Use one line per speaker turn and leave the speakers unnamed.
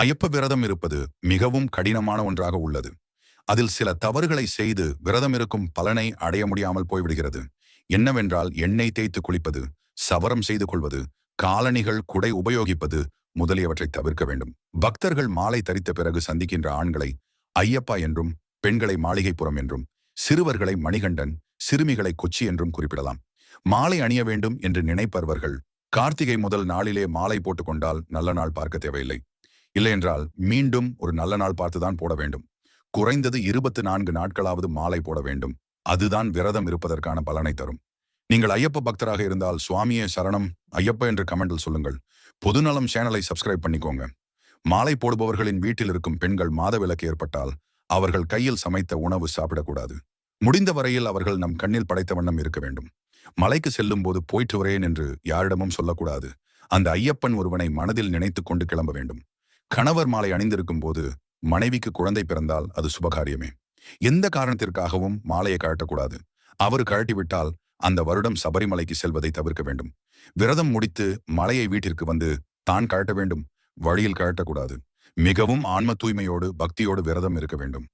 ஐயப்ப விரதம் இருப்பது மிகவும் கடினமான ஒன்றாக உள்ளது. அதில் சில தவறுகளை செய்து விரதம் இருக்கும் பலனை அடைய முடியாமல் போய்விடுகிறது. என்னவென்றால் எண்ணெய் தேய்த்து குளிப்பது சவரம் செய்து கொள்வது காலணிகள் குடை உபயோகிப்பது முதலியவற்றை தவிர்க்க வேண்டும். பக்தர்கள் மாலை தரித்த பிறகு சந்திக்கின்ற ஆண்களை ஐயப்பா என்றும் பெண்களை மாளிகைப்புறம் என்றும் சிறுவர்களை மணிகண்டன் சிறுமிகளை கொச்சி என்றும் குறிப்பிடலாம். மாலை அணிய வேண்டும் என்று நினைப்பவர்கள் கார்த்திகை முதல் நாளிலே மாலை போட்டுக்கொண்டால் நல்ல நாள் பார்க்க தேவையில்லை. இல்லையென்றால் மீண்டும் ஒரு நல்ல நாள் பார்த்துதான் போட வேண்டும். குறைந்தது இருபத்து நான்கு நாட்களாவது மாலை போட வேண்டும். அதுதான் விரதம் இருப்பதற்கான பலனை தரும். நீங்கள் ஐயப்ப பக்தராக இருந்தால் சுவாமியே சரணம் ஐயப்ப என்று கமெண்டில் சொல்லுங்கள். பொதுநலம் சேனலை சப்ஸ்கிரைப் பண்ணிக்கோங்க. மாலை போடுபவர்களின் வீட்டில் இருக்கும் பெண்கள் மாதவிலக்கு ஏற்பட்டால் அவர்கள் கையில் சமைத்த உணவு சாப்பிடக்கூடாது. முடிந்த வரையில் அவர்கள் நம் கண்ணில் படைத்த வண்ணம் இருக்க வேண்டும். மலைக்கு செல்லும் போது போயிட்டு வரேன் என்று யாரிடமும் சொல்லக்கூடாது. அந்த ஐயப்பன் ஒருவனை மனதில் நினைத்துக் கொண்டு கிளம்ப வேண்டும். கணவர் மாலை அணிந்திருக்கும் போது மனைவிக்கு குழந்தை பிறந்தால் அது சுபகாரியமே. எந்த காரணத்திற்காகவும் மாலையை கழட்டக்கூடாது. அவர் கழட்டிவிட்டால் அந்த வருடம் சபரிமலைக்கு செல்வதை தவிர்க்க வேண்டும். விரதம் முடித்து மலையை வீட்டிற்கு வந்து தான் கழட்ட வேண்டும் வழியில் கழட்டக்கூடாது. மிகவும் ஆன்ம தூய்மையோடு பக்தியோடு விரதம் இருக்க வேண்டும்.